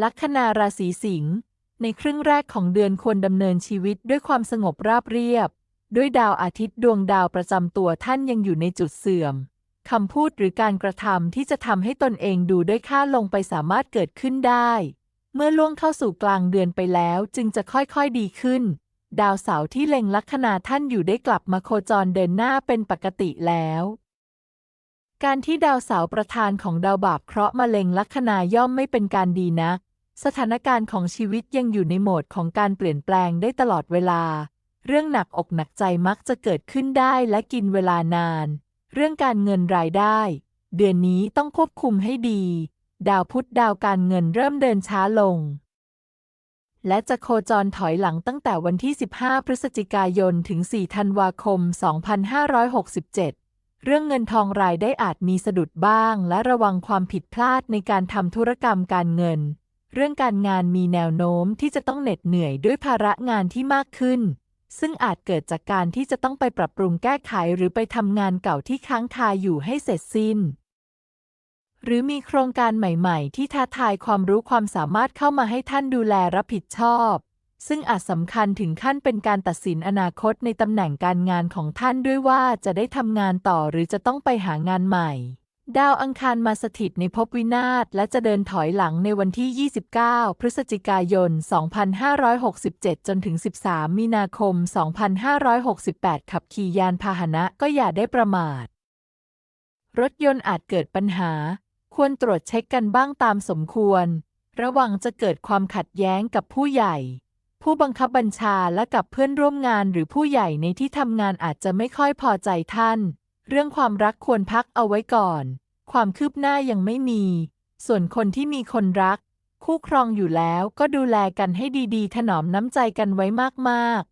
ลัคนาราศีสิงห์ในครึ่งแรกของเดือนควรดำเนินชีวิตด้วยความสงบราบเรียบ ด้วยดาวอาทิตย์ดวงดาวประจำตัวท่านยังอยู่ในจุดเสื่อมคำพูดหรือการกระทำที่จะทำให้ตนเองดูด้อยค่าลงไปสามารถเกิดขึ้นได้ เมื่อล่วงเข้าสู่กลางเดือนไปแล้วจึงจะค่อยๆดีขึ้น ดาวเสาร์ที่เล็งลัคนาท่านอยู่ได้กลับมาโคจรเดินหน้าเป็นปกติแล้ว การที่ดาวเสาร์ประธานของดาวบาปเคราะห์มาเล็งลัคนาย่อมไม่เป็นการดีนัก สถานการณ์ของชีวิตยังอยู่ในโหมดของการเปลี่ยนแปลงได้ตลอดเวลา เรื่องหนักอกหนักใจมักจะเกิดขึ้นได้และกินเวลานาน เรื่องการเงินรายได้ เดือนนี้ต้องควบคุมให้ดี ดาวพุธดาวการเงินเริ่มเดินช้าลง และจะโคจรถอยหลังตั้งแต่วันที่ 15 พฤศจิกายนถึง 4 ธันวาคม 2567 เรื่องเงินทองรายได้อาจมีสะดุดบ้าง และระวังความผิดพลาดในการทำธุรกรรมการเงิน เรื่องการงานมีแนวโน้มที่จะต้องเหน็ดเหนื่อยด้วยภาระงานที่มากขึ้น ซึ่งอาจเกิดจากการที่จะต้องไปปรับปรุงแก้ไขหรือไปทำงานเก่าที่ค้างคาอยู่ให้เสร็จสิ้น หรือมีโครงการใหม่ ๆ ที่ท้าทายความรู้ความสามารถเข้ามาให้ท่านดูแลรับผิดชอบ ซึ่งอาจสำคัญถึงขั้นเป็นการตัดสินอนาคตในตำแหน่งการงานของท่านด้วยว่าจะได้ทำงานต่อหรือจะต้องไปหางานใหม่ ดาวอังคารมาสถิตในภพวินาศและจะเดินถอยหลังในวันที่ 29 พฤศจิกายน 2567 จนถึง 13 มีนาคม 2568 ขับขี่ยานพาหนะก็อย่าได้ประมาท รถยนต์อาจเกิดปัญหา ควรตรวจเช็คกันบ้างตามสมควร ระวังจะเกิดความขัดแย้งกับผู้ใหญ่ ผู้บังคับบัญชาและกับเพื่อนร่วมงานหรือผู้ใหญ่ในที่ทำงานอาจจะไม่ค่อยพอใจท่าน เรื่องความรักควรพักเอาไว้ก่อน ความคืบหน้ายังไม่มี ส่วนคนที่มีคนรัก คู่ครองอยู่แล้วก็ดูแลกันให้ดีๆ ถนอมน้ำใจกันไว้มากๆ